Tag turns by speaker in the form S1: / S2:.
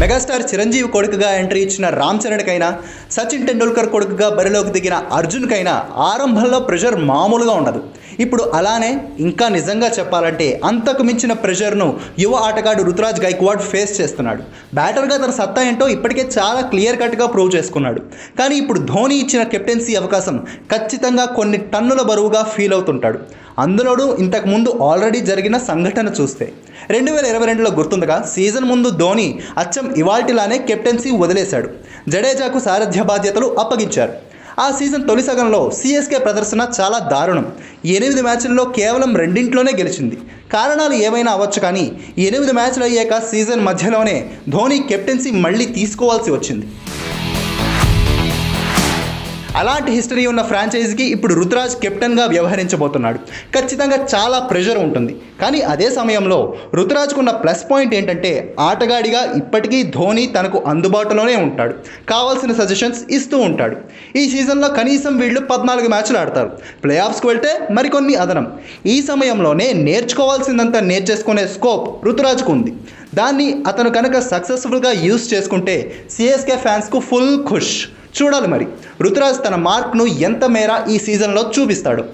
S1: Megastar Chiranjeevi కొడుకుగా entry ఇచ్చిన రామ్ చరణ్కైనా సచిన్ టెండూల్కర్ కొడుకుగా బరిలోకి దిగిన అర్జున్కైనా ఆరంభంలో ప్రెషర్ మామూలుగా ఉండదు. ఇప్పుడు అలానే ఇంకా నిజంగా చెప్పాలంటే అంతకు మించిన ప్రెషర్ను యువ ఆటగాడు రుతురాజ్ గైక్వాడ్ ఫేస్ చేస్తున్నాడు. బ్యాటర్గా తన సత్తా ఏంటో ఇప్పటికే చాలా క్లియర్ కట్గా ప్రూవ్ చేసుకున్నాడు. కానీ ఇప్పుడు ధోని ఇచ్చిన కెప్టెన్సీ అవకాశం ఖచ్చితంగా కొన్ని టన్నుల బరువుగా ఫీల్ అవుతుంటాడు. అందులోనూ ఇంతకుముందు ఆల్రెడీ జరిగిన సంఘటన చూస్తే. రెండు వేల ఇరవై రెండులో గుర్తుండగా సీజన్ ముందు ధోని అచ్చం ఇవాల్టిలానే కెప్టెన్సీ వదిలేశాడు. జడేజాకు సారథ్య బాధ్యతలు అప్పగించారు. ఆ సీజన్ తొలి సగంలో సిఎస్కే ప్రదర్శన చాలా దారుణం. ఎనిమిది మ్యాచ్ల్లో కేవలం రెండింట్లోనే గెలిచింది. కారణాలు ఏమైనా అవ్వచ్చు కానీ ఎనిమిది మ్యాచ్లు అయ్యాక సీజన్ మధ్యలోనే ధోని కెప్టెన్సీ మళ్ళీ తీసుకోవాల్సి వచ్చింది. అలాంటి హిస్టరీ ఉన్న ఫ్రాంచైజీకి ఇప్పుడు రుతురాజ్ కెప్టెన్గా వ్యవహరించబోతున్నాడు. ఖచ్చితంగా చాలా ప్రెషర్ ఉంటుంది. కానీ అదే సమయంలో రుతురాజ్కున్న ప్లస్ పాయింట్ ఏంటంటే ఆటగాడిగా ఇప్పటికీ ధోని తనకు అందుబాటులోనే ఉంటాడు. కావాల్సిన సజెషన్స్ ఇస్తూ ఉంటాడు. ఈ సీజన్లో కనీసం వీళ్ళు పద్నాలుగు మ్యాచ్లు ఆడతారు. ప్లే ఆఫ్స్కి వెళ్తే మరికొన్ని అదనం. ఈ సమయంలోనే నేర్చుకోవాల్సిందంతా నేర్చేసుకునే స్కోప్ రుతురాజ్కు ఉంది. దాన్ని అతను కనుక సక్సెస్ఫుల్గా యూస్ చేసుకుంటే సిఎస్కే ఫ్యాన్స్కు ఫుల్ ఖుష్. చూడాలి మరి. ఋతురాజ్ తన మార్క్ను ఎంత మేర ఈ సీజన్లో చూపిస్తాడు?